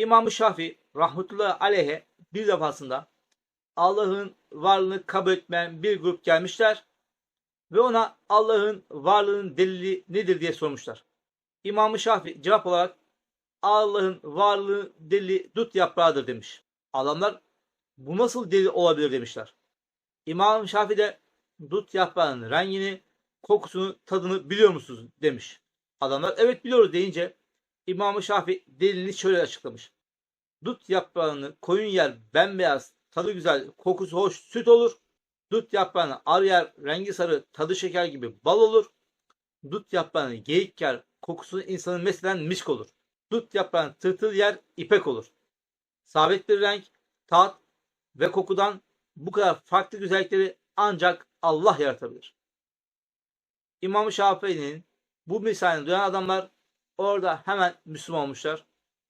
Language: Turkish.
İmam-ı Şafii rahmetullahi aleyhe bir defasında Allah'ın varlığını kabul etmeyen bir grup gelmişler ve ona Allah'ın varlığının delili nedir diye sormuşlar. İmam-ı Şafii cevap olarak Allah'ın varlığı delili dut yaprağıdır demiş. Adamlar bu nasıl delil olabilir demişler. İmam Şafii de dut yaprağının rengini, kokusunu, tadını biliyor musunuz demiş. Adamlar evet biliyoruz deyince İmam Şafii delilini şöyle açıklamış. Dut yaprağını koyun yer bembeyaz, tadı güzel, kokusu hoş süt olur. Dut yaprağını ar yer, rengi sarı, tadı şeker gibi bal olur. Dut yaprağını geyik yer, kokusu insanın meslen misk olur. Dut yaprağını tırtıl yer, ipek olur. Sabit bir renk, tat ve kokudan bu kadar farklı güzellikleri ancak Allah yaratabilir. İmam Şafii'nin bu misalini duyan adamlar orada hemen Müslüman olmuşlar.